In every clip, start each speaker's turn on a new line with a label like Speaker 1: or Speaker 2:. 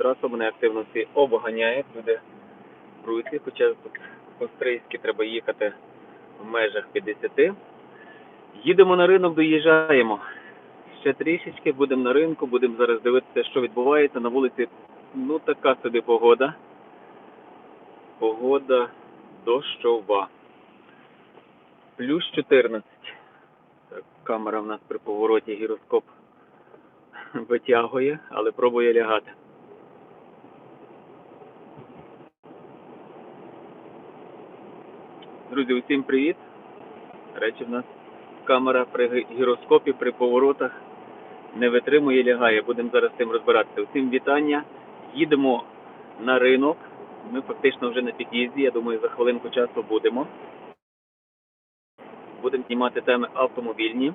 Speaker 1: траса мене активно всі обганяють, люди пруться, хоча тут по-стрийськи треба їхати в межах 50. Їдемо на ринок, доїжджаємо. Ще трішечки, будемо на ринку, будемо зараз дивитися, що відбувається. На вулиці ну така собі погода. Погода дощова. Плюс 14. Так, камера в нас при повороті гіроскоп витягує, але пробує лягати. Друзі, усім привіт. Речі, в нас камера при гіроскопі при поворотах не витримує, лягає. Будемо зараз з цим розбиратися. Усім вітання. Їдемо на ринок. Ми фактично вже на під'їзді. Я думаю, за хвилинку часу будемо. Будемо знімати теми автомобільні.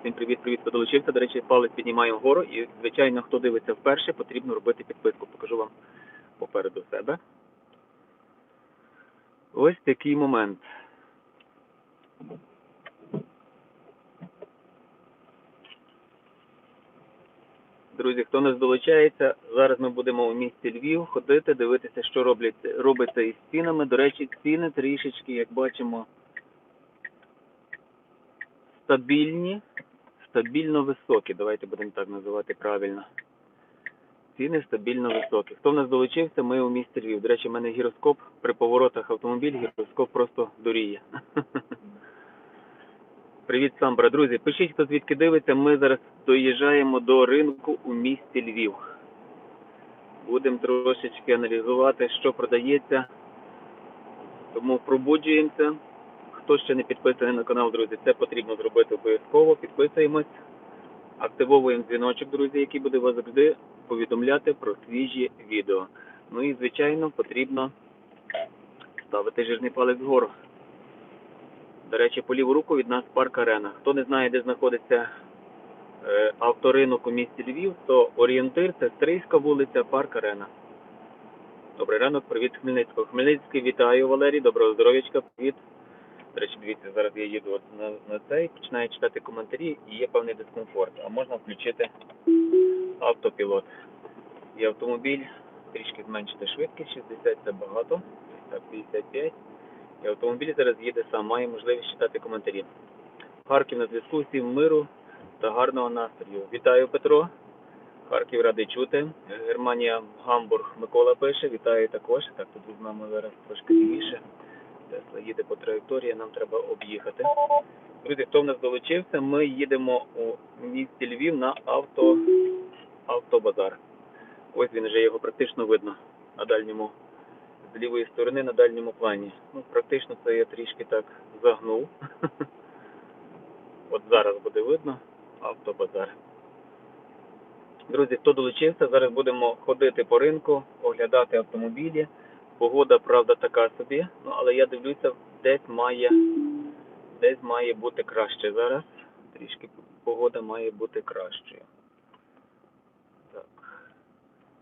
Speaker 1: Всім привіт, привіт, хто долучився. До речі, палець піднімаємо вгору. І, звичайно, хто дивиться вперше, потрібно робити підписку. Покажу вам попереду себе. Ось такий момент. Друзі, хто нас долучається, зараз ми будемо у місті Львів ходити, дивитися, що роблять, робиться із цінами. До речі, ціни трішечки, як бачимо, стабільні, стабільно високі. Давайте будемо так називати правильно. Ціни стабільно високі. Хто в нас долучився, ми у місті Львів. До речі, в мене гіроскоп при поворотах автомобіль, гіроскоп просто дуріє. Привіт, Самбра. Друзі, пишіть, хто звідки дивиться. Ми зараз доїжджаємо до ринку у місті Львів. Будемо трошечки аналізувати, що продається. Тому пробуджуємося. Хто ще не підписаний на канал, друзі, це потрібно зробити обов'язково. Підписуємось, активовуємо дзвіночок, друзі, який буде вас завжди повідомляти про свіжі відео. Ну і, звичайно, потрібно ставити жирний палець вгору. До речі, по ліву руку від нас парк Арена. Хто не знає, де знаходиться е, авторинок у місті Львів, то орієнтир це Стрийська вулиця, парк Арена. Добрий ранок, привіт Хмельницького. Хмельницький, вітаю, Валерій, доброго здоров'ячка, привіт. До речі, дивіться, зараз я їду от на, на цей, починаю читати коментарі і є певний дискомфорт. А можна включити автопілот. І автомобіль трішки зменшити швидкість, 60 це багато, так 55. І автомобіль зараз їде сам, має можливість читати коментарі. Харків на зв'язку, всім миру та гарного настрою. Вітаю, Петро. Харків радий чути. Германія, Гамбург, Микола пише. Вітаю також. Так, тут візьмемо зараз трошки лівіше. Тесла їде по траєкторії, нам треба об'їхати. Друзі, хто в нас долучився, ми їдемо у місті Львів на авто, автобазар. Ось він вже його практично видно на дальньому з лівої сторони на дальньому плані. Ну, практично це я трішки так загнув. От зараз буде видно автобазар. Друзі, хто долучився, зараз будемо ходити по ринку, оглядати автомобілі. Погода, правда, така собі, ну але я дивлюся, десь має, десь має бути краще зараз. Трішки погода має бути кращою. Так.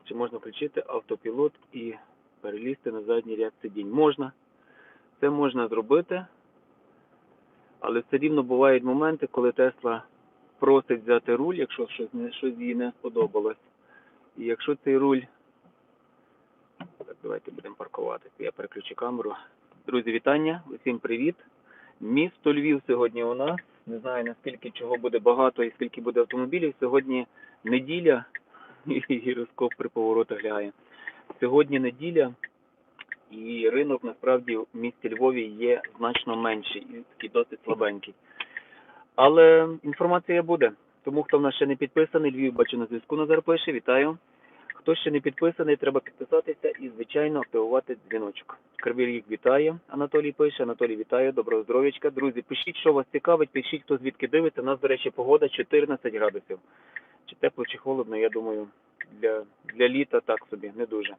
Speaker 1: Чи можна включити автопілот і перелізти на задній ряд сидінь. Можна. Це можна зробити, але все рівно бувають моменти, коли Тесла просить взяти руль, якщо щось, щось їй не сподобалось. І якщо цей руль. Так, давайте будемо паркуватися. Я переключу камеру. Друзі, вітання, усім привіт. Місто Львів сьогодні у нас. Не знаю наскільки чого буде багато і скільки буде автомобілів. Сьогодні неділя і гіроскоп при поворотах лягає. Сьогодні неділя, і ринок насправді в місті Львові є значно менший і досить слабенький. Але інформація буде. Тому хто в нас ще не підписаний, Львів бачу на зв'язку Назар пише, вітаю. Хто ще не підписаний, треба підписатися і, звичайно, активувати дзвіночок. Кривий рік вітає. Анатолій пише. Анатолій вітає, доброго здоров'ячка. Друзі, пишіть, що вас цікавить, пишіть, хто звідки дивиться. У нас, до речі, погода 14 градусів. Чи тепло, чи холодно, я думаю, для, для літа так собі, не дуже.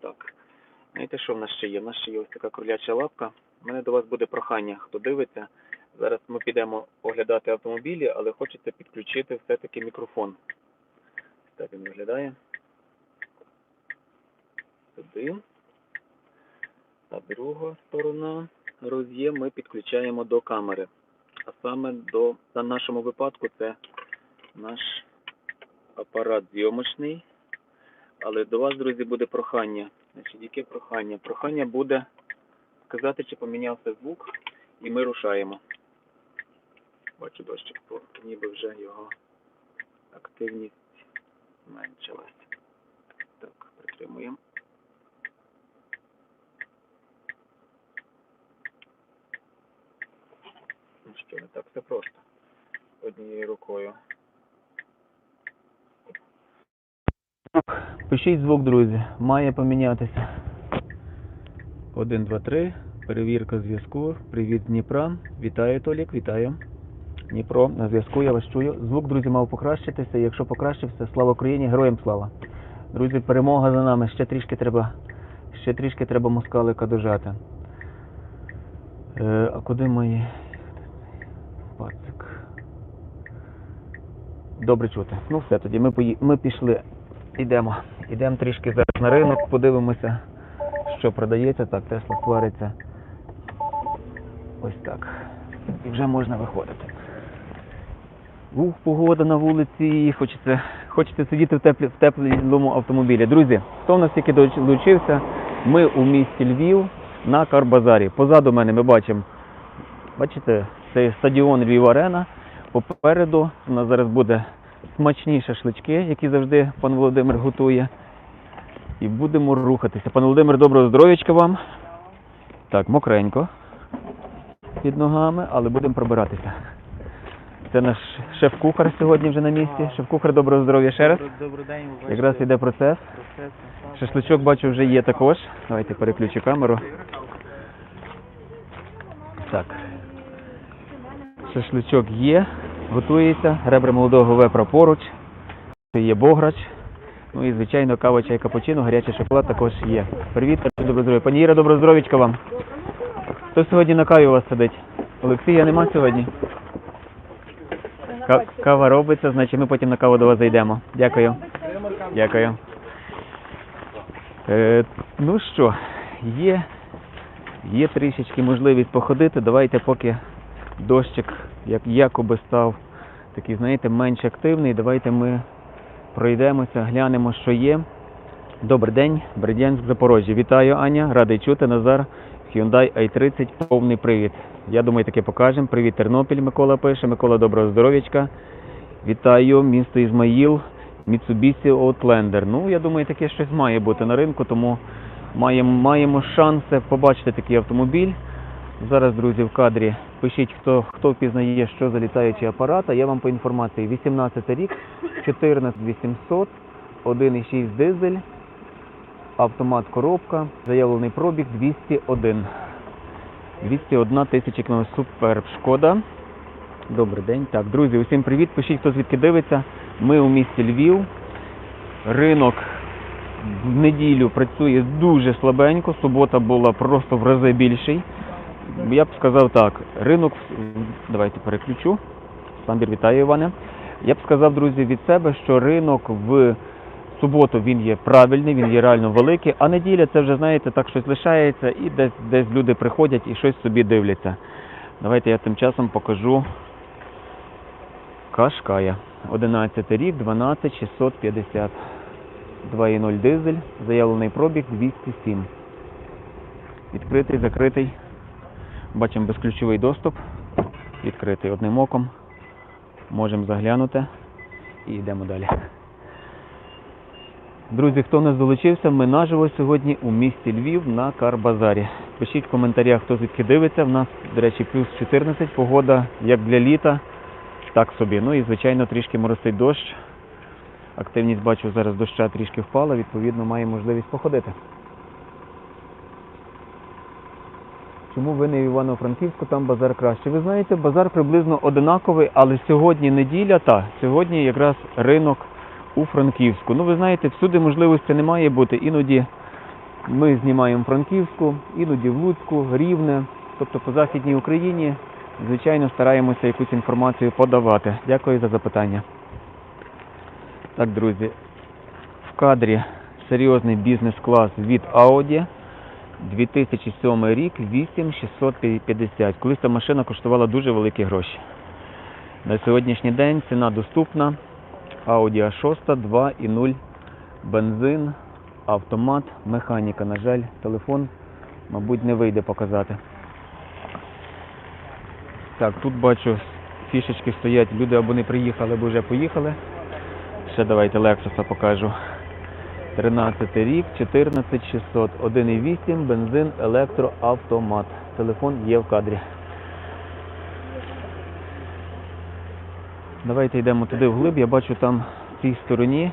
Speaker 1: Так. Знаєте, що в нас ще є? В нас ще є ось така кроляча лапка. У мене до вас буде прохання, хто дивиться. Зараз ми підемо оглядати автомобілі, але хочеться підключити все-таки мікрофон. Так він виглядає. Сюди. А друга сторона роз'єм ми підключаємо до камери. А саме до, на нашому випадку це наш апарат зйомочний. Але до вас, друзі, буде прохання. Значить, яке прохання? Прохання буде сказати, чи помінявся звук, і ми рушаємо. Бачу дощик, ніби вже його активність зменшилась. Так, притримуємо. Ну що, не так все просто. Однією рукою. Пишіть звук, друзі. Має помінятися. 1, 2, 3. Перевірка зв'язку. Привіт Дніпра. Вітаю, Толік, вітаю. Дніпро, на зв'язку, я вас чую. Звук, друзі, мав покращитися. Якщо покращився, слава Україні, героям слава. Друзі, перемога за нами. Ще трішки треба, ще трішки треба москалика дожати. Е, а куди мої пацик? Добре чути. Ну все, тоді ми, пої... ми пішли. Йдемо. Йдемо трішки зараз на ринок, подивимося, що продається. Так, Тесла свариться. Ось так. І вже можна виходити. Ух, погода на вулиці, хочеться, хочеться сидіти в, теплі, в теплому автомобілі. Друзі, хто в нас тільки долучився, ми у місті Львів на Карбазарі. Позаду мене ми бачимо, бачите, це стадіон Львів Арена. Попереду у нас зараз буде смачні шашлички, які завжди пан Володимир готує. І будемо рухатися. Пан Володимир, доброго здоров'ячка вам. Так, мокренько під ногами, але будемо пробиратися. Це наш шеф-кухар сьогодні вже на місці. Шеф-кухар, доброго здоров'я ще раз.
Speaker 2: Добрий день,
Speaker 1: Якраз йде процес. Шашличок бачу вже є також. Давайте переключу камеру. Так. Шашличок є, готується. Ребра молодого вепра поруч. Є бограч. Ну і, звичайно, кава, чай, капучино, гарячий шоколад також є. Привіт, доброго здоров'я. Пані Іра, доброго здоров'ячка вам. Хто сьогодні на каві у вас сидить? Олексія нема сьогодні? Ка- кава робиться, значить ми потім на каву до вас зайдемо. Дякую. Дякую. Е, ну що, є, є трішечки можливість походити. Давайте поки дощик як якоби став такий, знаєте, менш активний. Давайте ми пройдемося, глянемо, що є. Добрий день, Бердянськ, Запорожжя. Вітаю, Аня. Радий чути. Назар. Hyundai i30 повний привід. Я думаю, таке покажемо. Привіт, Тернопіль, Микола пише. Микола, доброго здоров'ячка. Вітаю, місто Ізмаїл, Mitsubishi Outlander. Ну, я думаю, таке щось має бути на ринку, тому маємо, маємо шанси побачити такий автомобіль. Зараз, друзі, в кадрі пишіть, хто, хто впізнає, що за літаючий апарат. А я вам по інформації 18 рік, 14800, 1,6 дизель, автомат коробка, заявлений пробіг 201. 201 тисяча км. Супер шкода. Добрий день. Так, друзі, усім привіт. Пишіть, хто звідки дивиться. Ми у місті Львів. Ринок в неділю працює дуже слабенько. Субота була просто в рази більший. Я б сказав так, ринок, давайте переключу. Сандер, вітаю, Іване. Я б сказав, друзі, від себе, що ринок в суботу він є правильний, він є реально великий, а неділя це вже, знаєте, так щось лишається і десь, десь люди приходять і щось собі дивляться. Давайте я тим часом покажу Кашкая. 11 рік, 12650. 2.0 дизель, заявлений пробіг 207. Відкритий, закритий. Бачимо безключовий доступ. Відкритий одним оком. Можемо заглянути і йдемо далі. Друзі, хто в нас долучився, ми наживо сьогодні у місті Львів на Карбазарі. Пишіть в коментарях, хто звідки дивиться. В нас, до речі, плюс 14, погода як для літа, так собі. Ну і, звичайно, трішки моросить дощ. Активність бачу зараз доща трішки впала, відповідно, має можливість походити. Чому ви не в Івано-Франківську, там базар краще? Ви знаєте, базар приблизно одинаковий, але сьогодні неділя, та сьогодні якраз ринок у Франківську. Ну, ви знаєте, всюди можливості не має бути. Іноді ми знімаємо Франківську, іноді в Луцьку, Рівне, тобто по Західній Україні, звичайно, стараємося якусь інформацію подавати. Дякую за запитання. Так, друзі, в кадрі серйозний бізнес-клас від Audi. 2007 рік 8650. Колись ця машина коштувала дуже великі гроші. На сьогоднішній день ціна доступна. Audi A6 2.0 бензин, автомат, механіка. На жаль, телефон, мабуть, не вийде показати. Так, тут бачу, фішечки стоять, люди або не приїхали, або вже поїхали. Ще давайте Lexus покажу. 13 рік, 14600, 1,8, бензин, електроавтомат. Телефон є в кадрі. Давайте йдемо туди вглиб. Я бачу там в цій стороні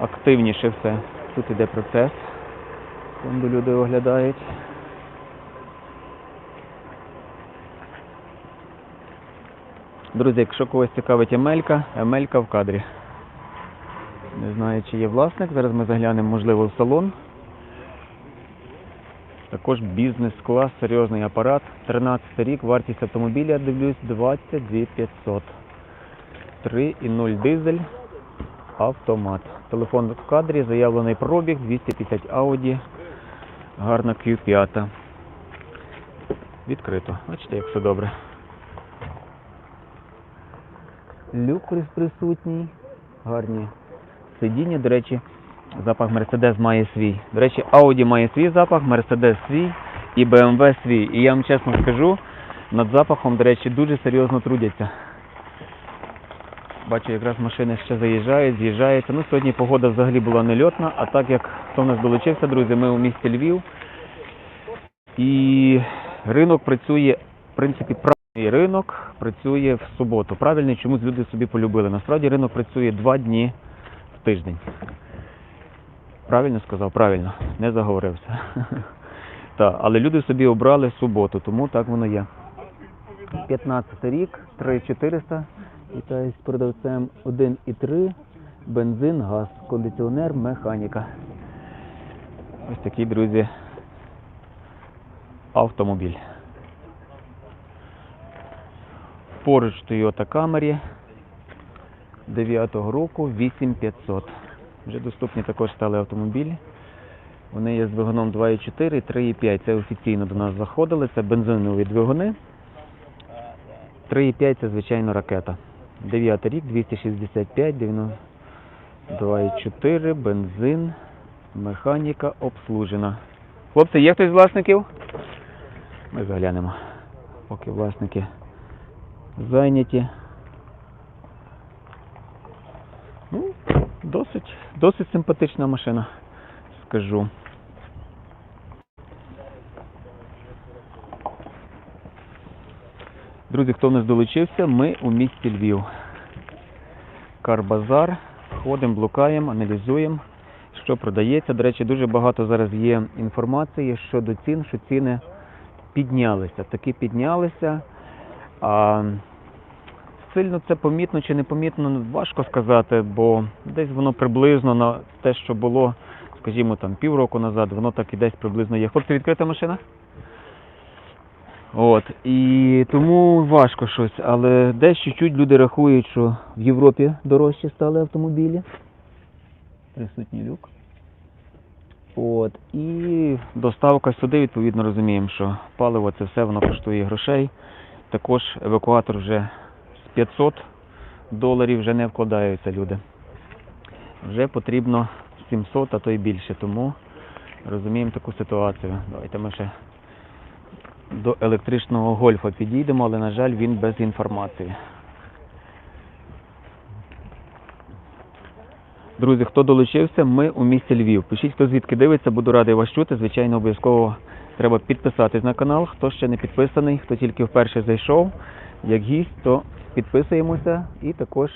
Speaker 1: активніше все. Тут іде процес. Там люди оглядають. Друзі, якщо когось цікавить Емелька, Емелька в кадрі. Не знаю, чи є власник. Зараз ми заглянемо, можливо, в салон. Також бізнес-клас, серйозний апарат. 13 рік, вартість автомобіля, дивлюсь, 22 500. 3,0 дизель, автомат. Телефон в кадрі, заявлений пробіг, 250 Audi, гарна Q5. Відкрито. Бачите, як все добре. Люк присутній, гарні сидіння. До речі, запах Mercedes має свій. До речі, Audi має свій запах, Mercedes свій і BMW свій. І я вам чесно скажу, над запахом, до речі, дуже серйозно трудяться. Бачу, якраз машини ще заїжджають, з'їжджаються. Ну, сьогодні погода взагалі була нельотна, а так як хто в нас долучився, друзі, ми у місті Львів. І ринок працює, в принципі, правильний ринок працює в суботу. Правильний, чомусь люди собі полюбили. Насправді ринок працює два дні в тиждень. Правильно сказав? Правильно, не заговорився. Так, але люди собі обрали суботу, тому так воно є. 15 рік, 3400. Вітаю з продавцем 1,3, бензин, газ, кондиціонер, механіка. Ось такий, друзі, автомобіль. Поруч Toyota Camry 9-го року 8500. Вже доступні також стали автомобілі. Вони є з двигуном 2,4 і 3,5. Це офіційно до нас заходили. Це бензинові двигуни. 3,5 це звичайно ракета. 9 рік, 265, 92,4, бензин, механіка обслужена. Хлопці, є хтось з власників? Ми заглянемо. Поки власники зайняті. Ну, досить, симпатична машина, скажу. Друзі, хто в нас долучився, ми у місті Львів. Карбазар. Ходимо, блукаємо, аналізуємо, що продається. До речі, дуже багато зараз є інформації щодо цін, що ціни піднялися. Таки піднялися. А сильно це помітно чи не помітно, ну, важко сказати, бо десь воно приблизно на те, що було, скажімо, там півроку назад, воно так і десь приблизно є. Хлопці, відкрита машина? От, і тому важко щось, але десь чуть-чуть люди рахують, що в Європі дорожчі стали автомобілі. Присутній люк. От, і доставка сюди, відповідно, розуміємо, що паливо це все воно коштує грошей. Також евакуатор вже 500 доларів вже не вкладаються люди. Вже потрібно 700, а то й більше. Тому розуміємо таку ситуацію. Давайте ми ще до електричного гольфа підійдемо, але, на жаль, він без інформації. Друзі, хто долучився, ми у місті Львів. Пишіть, хто звідки дивиться, буду радий вас чути. Звичайно, обов'язково треба підписатись на канал. Хто ще не підписаний, хто тільки вперше зайшов, як гість, то підписуємося і також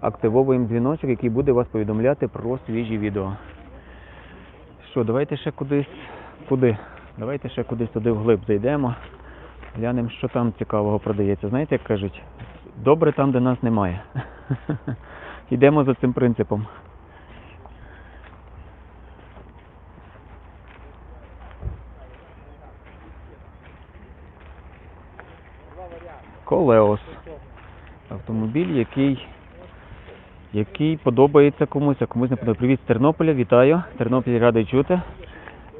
Speaker 1: активовуємо дзвіночок, який буде вас повідомляти про свіжі відео. Що, давайте ще кудись туди. Давайте ще кудись туди вглиб зайдемо. Глянемо, що там цікавого продається. Знаєте, як кажуть, добре там, де нас немає. Йдемо за цим принципом. Колеос. Автомобіль, який, який подобається комусь, а комусь не подобається. Привіт з Тернополя, вітаю. Тернопіль радий чути.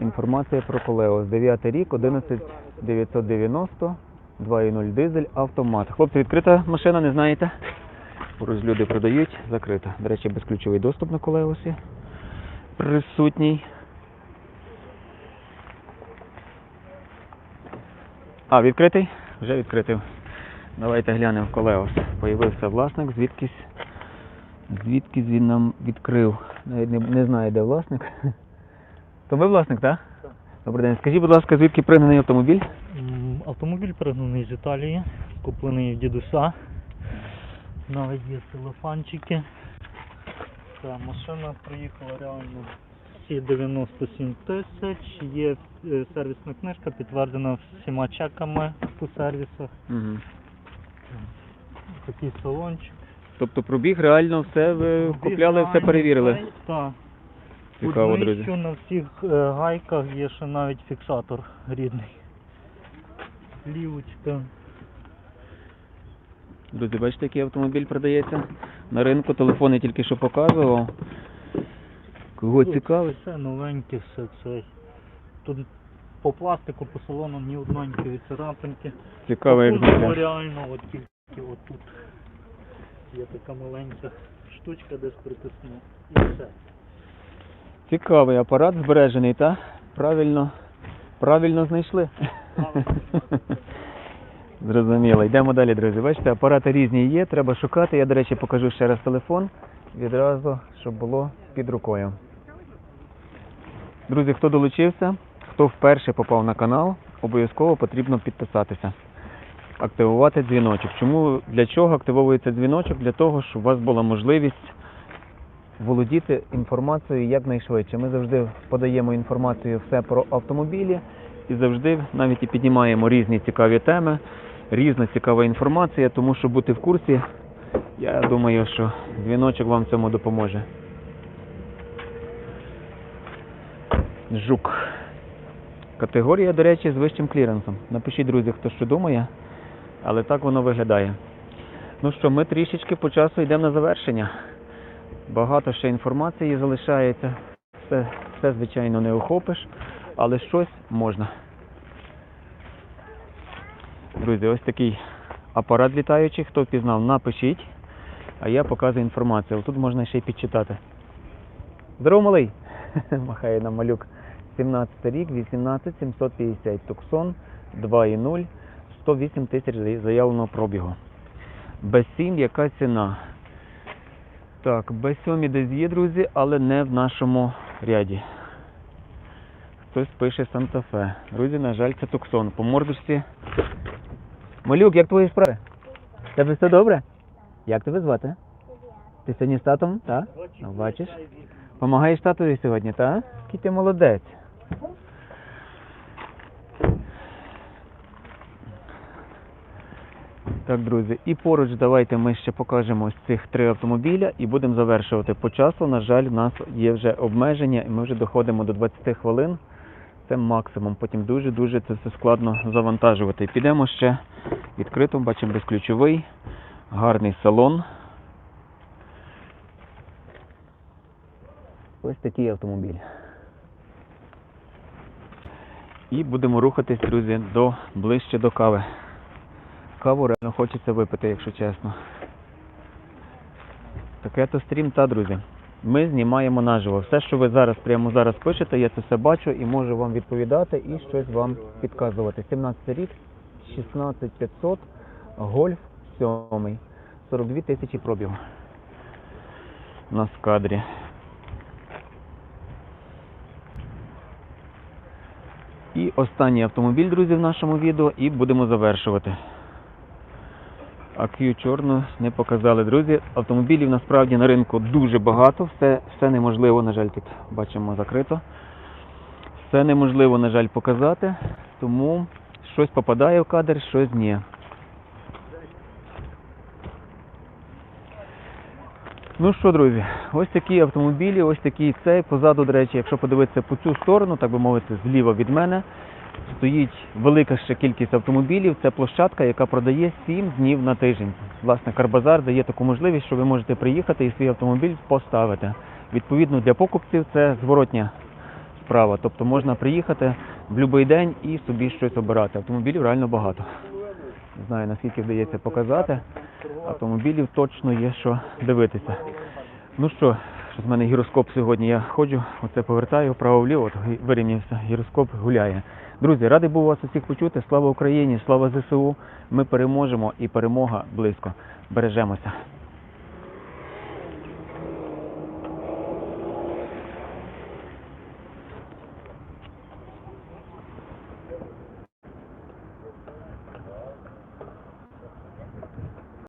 Speaker 1: Інформація про Колеос. 9 рік, 11990, 2.0 дизель, автомат. Хлопці, відкрита машина, не знаєте? Поруч люди продають, закрито. До речі, безключовий доступ на колеосі присутній. А, відкритий? Вже відкритий. Давайте глянемо в колеос. Появився власник, звідкись. Звідкись він нам відкрив. Навіть не, не знаю, де власник. То ви власник, так?
Speaker 2: Так.
Speaker 1: Добрий день. Скажіть, будь ласка, звідки пригнаний автомобіль?
Speaker 2: Автомобіль пригнаний з Італії, куплений в дідуся. Навіть є телефончики. Та машина приїхала реально всі 97 тисяч. Є е, сервісна книжка, підтверджена всіма чеками по сервісах.
Speaker 1: Угу.
Speaker 2: Такий салончик.
Speaker 1: Тобто пробіг реально все ви купляли, все перевірили.
Speaker 2: Так.
Speaker 1: Цікаво,
Speaker 2: Під
Speaker 1: друзі.
Speaker 2: миттю на всіх е, гайках є ще навіть фіксатор рідний. Лівочка.
Speaker 1: Друзі, бачите, який автомобіль продається на ринку. Телефони тільки що показував. Кого
Speaker 2: Тут
Speaker 1: цікавить?
Speaker 2: Все новеньке, все це. Тут по пластику, по салону ні одненької царапинки.
Speaker 1: Цікавий
Speaker 2: Тут було
Speaker 1: екземпляр.
Speaker 2: реально от тільки отут. Є така маленька штучка, десь притисну. І все.
Speaker 1: Цікавий апарат збережений, та? Правильно. Правильно знайшли. Зрозуміло. Йдемо далі, друзі. Бачите, апарати різні є, треба шукати. Я, до речі, покажу ще раз телефон. Відразу, щоб було під рукою. Друзі, хто долучився, хто вперше попав на канал, обов'язково потрібно підписатися. Активувати дзвіночок. Чому для чого активовується дзвіночок? Для того, щоб у вас була можливість володіти інформацією якнайшвидше. Ми завжди подаємо інформацію все про автомобілі і завжди навіть і піднімаємо різні цікаві теми, різна цікава інформація, тому що бути в курсі, я думаю, що дзвіночок вам цьому допоможе. Жук. Категорія, до речі, з вищим кліренсом. Напишіть, друзі, хто що думає, але так воно виглядає. Ну що, ми трішечки по часу йдемо на завершення. Багато ще інформації залишається. Все, все звичайно, не охопиш, але щось можна. Друзі, ось такий апарат літаючий. Хто впізнав, напишіть. А я показую інформацію. Тут можна ще й підчитати. Здорово, малий! Махає нам малюк. 17 рік, 18 750 Туксон, 2,0, 108 тисяч заявленого пробігу. Без 7 яка ціна? Так, Б7 десь є, друзі, але не в нашому ряді. Хтось пише Санта-Фе. Друзі, на жаль, це Туксон. По мордочці. Малюк, як твої справи? Тебе все добре? Як тебе звати? Ти сьогодні з татом? Так? Ну, бачиш? Помагаєш татові сьогодні, так? Який ти молодець. Так, друзі, і поруч давайте ми ще покажемо ось цих три автомобіля і будемо завершувати. По часу, на жаль, в нас є вже обмеження, і ми вже доходимо до 20 хвилин. Це максимум. Потім дуже-дуже це все складно завантажувати. Підемо ще відкрито, бачимо безключовий, гарний салон. Ось такий автомобіль. І будемо рухатись, друзі, до ближче до кави. Каву реально хочеться випити, якщо чесно. Таке то стрім, та, друзі. Ми знімаємо наживо. Все, що ви зараз прямо зараз пишете, я це все бачу і можу вам відповідати і щось вам підказувати. 17 рік, 16500, гольф 7, 42 тисячі пробігу. У нас в кадрі. І останній автомобіль, друзі, в нашому відео, і будемо завершувати. AQ чорну не показали, друзі. Автомобілів насправді на ринку дуже багато, все, все неможливо, на жаль, тут бачимо закрито. Все неможливо, на жаль, показати, тому щось попадає в кадр, щось ні. Ну що, друзі, ось такі автомобілі, ось такий цей. Позаду, до речі, якщо подивитися по цю сторону, так би мовити, зліва від мене, стоїть велика ще кількість автомобілів. Це площадка, яка продає 7 днів на тиждень. Власне, Карбазар дає таку можливість, що ви можете приїхати і свій автомобіль поставити. Відповідно, для покупців це зворотня справа. Тобто можна приїхати в будь-який день і собі щось обирати. Автомобілів реально багато. Не знаю, наскільки вдається показати. автомобілів точно є що дивитися. Ну що, що з мене гіроскоп сьогодні я ходжу, оце повертаю вправо-вліво, вирівнявся, гіроскоп гуляє. Друзі, радий був вас усіх почути. Слава Україні, слава ЗСУ. Ми переможемо і перемога близько. Бережемося.